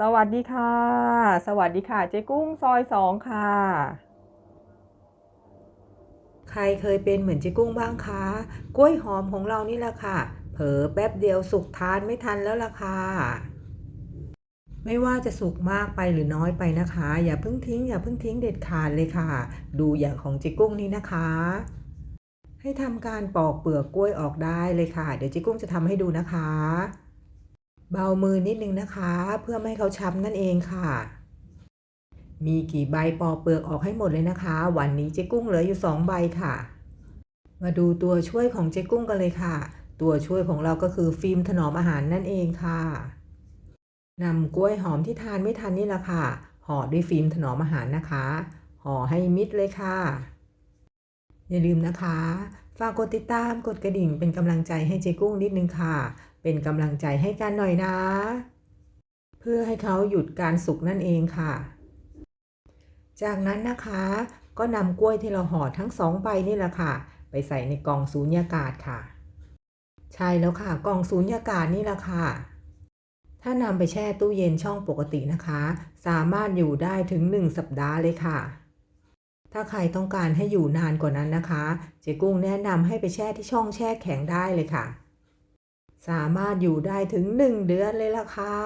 สวัสดีค่ะ สวัสดีค่ะ เจ๊กุ้งซอยสองค่ะ ใครเคยเป็นเหมือนเจ๊กุ้งบ้างคะกล้วยหอมของเรานี่แหละค่ะ เผลอแป๊บเดียวสุกทานไม่ทันแล้วล่ะค่ะ ไม่ว่าจะสุกมากไปหรือน้อยไปนะคะ อย่าเพิ่งทิ้งอย่าเพิ่งทิ้งเด็ดขาดเลยค่ะ ดูอย่างของเจ๊กุ้งนี้นะคะ ให้ทำการปอกเปลือกกล้วยออกได้เลยค่ะ เดี๋ยวเจ๊กุ้งจะทำให้ดูนะคะ เบามือนิดนึงนะคะ เพื่อไม่ให้เขาช้ำนั่นเองค่ะ มีกี่ใบปอเปลือกออกให้หมดเลยนะคะ วันนี้เจ๊กุ้งเหลืออยู่สองใบค่ะ มาดูตัวช่วยของเจ๊กุ้งกันเลยค่ะ ตัวช่วยของเราก็คือฟิล์มถนอมอาหารนั่นเองค่ะนำกล้วยหอมที่ทานไม่ทันนี่แหละค่ะห่อด้วยฟิล์มถนอมอาหารนะคะห่อให้มิดเลยค่ะ อย่าลืมนะคะ ฝากกดติดตามกดกระดิ่งเป็นกำลังใจให้เจ๊กุ้งนิดนึงค่ะ เป็นกำลังใจให้กันหน่อยนะ เพื่อให้เขาหยุดการสุกนั่นเองค่ะ จากนั้นนะคะ ก็นำกล้วยที่เราห่อทั้งสองใบนี่แหละค่ะ ไปใส่ในกล่องสูญญากาศค่ะ ใช่แล้วค่ะ กล่องสูญญากาศนี่แหละค่ะ ถ้านำไปแช่ตู้เย็นช่องปกตินะคะ สามารถอยู่ได้ถึง 1 สัปดาห์เลยค่ะ ถ้าใครต้องการให้อยู่นานกว่านั้นนะคะ เจ๊กุ้งแนะนำให้ไปแช่ที่ช่องแช่แข็งได้เลยค่ะ สามารถอยู่ได้ถึง 1 เดือนเลยล่ะค่ะ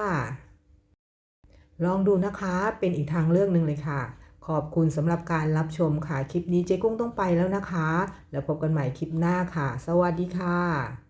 ลองดูนะคะเป็นอีกทางเลือกหนึ่งเลยค่ะ ขอบคุณสำหรับการรับชมค่ะ คลิปนี้เจ๊กุ้งต้องไปแล้วนะคะ แล้วพบกันใหม่คลิปหน้าค่ะ สวัสดีค่ะ